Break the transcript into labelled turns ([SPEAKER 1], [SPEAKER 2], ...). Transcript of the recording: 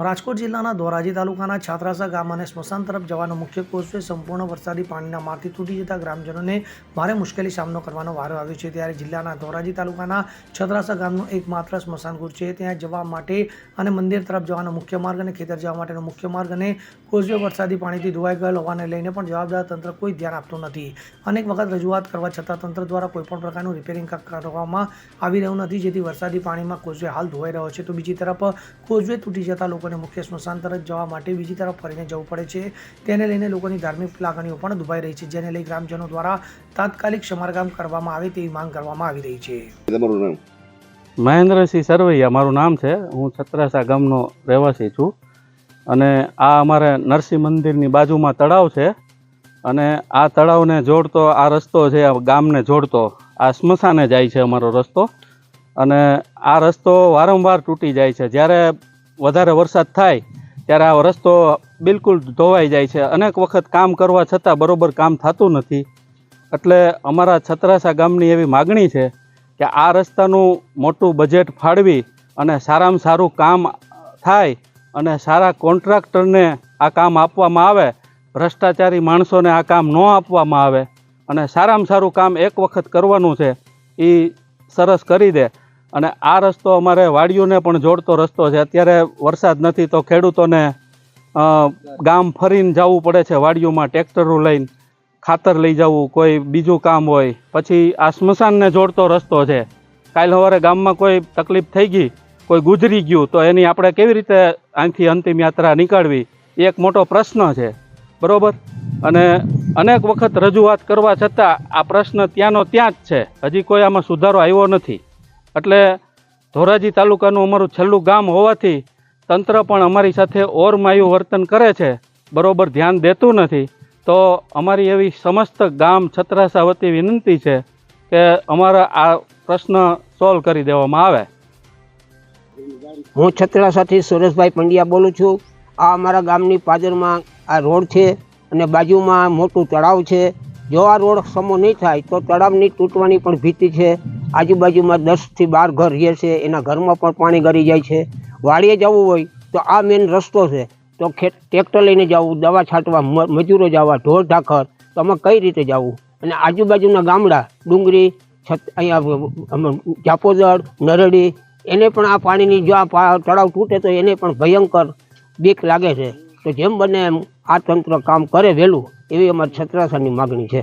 [SPEAKER 1] રાજકોટ જિલ્લાના ધોરાજી તાલુકાના છાત્રાસા ગામ અને સ્મશાન તરફ જવાનો મુખ્ય કોર્સવે સંપૂર્ણ વરસાદી પાણીના મારથી તૂટી જતા ગ્રામજનોને ભારે મુશ્કેલી સામનો કરવાનો વારો આવ્યો છે. ત્યારે જિલ્લાના ધોરાજી તાલુકાના છત્રાસા ગામનું એકમાત્ર સ્મશાન ગૃહ છે. ત્યાં જવા માટે અને મંદિર તરફ જવાનો મુખ્ય માર્ગ અને ખેતર જવા માટેનો મુખ્ય માર્ગ અને કોઝવે વરસાદી પાણીથી ધોવાઈ ગયેલ હોવાને લઈને પણ જવાબદાર તંત્ર કોઈ ધ્યાન આપતું નથી. અનેક વખત રજૂઆત કરવા છતાં તંત્ર દ્વારા કોઈપણ પ્રકારનું રિપેરિંગ કરવામાં આવી રહ્યું નથી, જેથી વરસાદી પાણીમાં કોઝવે હાલ ધોવાઈ રહ્યો છે. તો બીજી તરફ કોઝવે તૂટી જતા લોકોને મુખ્ય સ્મશાન તરફ જવા માટે બીજી તરફ ફરીને જવું પડે છે. તેને લઈને લોકોની ધાર્મિક લાગણીઓ પણ દુભાઈ રહી છે જેને લઈ ગ્રામજનો દ્વારા તાત્કાલિક સમારકામ કરવામાં આવે તેવી માંગ કરવામાં આવી રહી છે.
[SPEAKER 2] મહેન્દ્રસિંહ સરવૈયા મારું નામ છે. હું છત્રાસા ગામનો રહેવાસી છું. અને આ અમારે નરસિંહ મંદિરની બાજુમાં તળાવ છે. અને આ તળાવને જોડતો આ રસ્તો છે ગામને જોડતો આ સ્મશાને જાય છે અમારો રસ્તો. અને આ રસ્તો વારંવાર તૂટી જાય છે. જ્યારે વધારે વરસાદ થાય, ત્યારે આ રસ્તો બિલકુલ ધોવાઈ જાય છે. અનેક વખત કામ કરવા છતાં બરોબર કામ થતું નથી. એટલે અમારા છત્રાસા ગામની એવી માગણી છે કે આ રસ્તાનું મોટું બજેટ ફાળવી અને સારામાં સારું કામ થાય અને સારા કોન્ટ્રાક્ટરને આ કામ આપવામાં આવે. ભ્રષ્ટાચારી માણસોને આ કામ ન આપવામાં આવે અને સારામાં સારું કામ એક વખત કરવાનું છે એ સરસ કરી દે. અને આ રસ્તો અમારે વાડીઓને પણ જોડતો રસ્તો છે. અત્યારે વરસાદ નથી તો ખેડૂતોને ગામ ફરીને જવું પડે છે વાડીઓમાં ટ્રેક્ટરો લઈને ખાતર લઈ જવું, કોઈ બીજું કામ હોય. પછી આ સ્મશાનને જોડતો રસ્તો છે. કાલ સવારે ગામમાં કોઈ તકલીફ થઈ ગઈ, કોઈ ગુજરી ગયું, તો એની આપણે કેવી રીતે અહીંથી અંતિમ યાત્રા નીકાળવી? એ એક મોટો પ્રશ્ન છે. બરાબર? અને અનેક વખત રજૂઆત કરવા છતાં આ પ્રશ્ન ત્યાંનો ત્યાં જ છે. હજી કોઈ આમાં સુધારો આવ્યો નથી. એટલે ધોરાજી તાલુકાનું અમારું છેલ્લું ગામ હોવાથી તંત્ર પણ અમારી સાથે ઓરમાયું વર્તન કરે છે, બરોબર ધ્યાન દેતું નથી. તો અમારી એવી સમસ્ત ગામ છત્રાસા વતી વિનંતી છે કે અમારા આ પ્રશ્ન સોલ્વ કરી દેવામાં આવે.
[SPEAKER 3] હું છત્રાસાથી સુરેશભાઈ પંડ્યા બોલું છું. આ અમારા ગામની પાદરમાં આ રોડ છે અને બાજુમાં મોટું તળાવ છે. જો આ રોડ સમો નહીં થાય તો તળાવની તૂટવાની પણ ભીતિ છે. આજુબાજુમાં દસથી બાર ઘર રહે છે, એના ઘરમાં પણ પાણી ગરી જાય છે. વાડીએ જવું હોય તો આ મેઇન રસ્તો છે. તો ટ્રેક્ટર લઈને જવું, દવા છાંટવા મજૂરો જવા, ઢોર ઢાખર, તો આમાં કઈ રીતે જવું? અને આજુબાજુના ગામડા, ડુંગરી, છત, અહીંયા ચાપોદર નરડી, એને પણ આ પાણીની જો આ તળાવ તૂટે તો એને પણ ભયંકર બીક લાગે છે. તો જેમ બને એમ આ તંત્ર કામ કરે વહેલું એવી અમારી છત્રાસાની માગણી છે.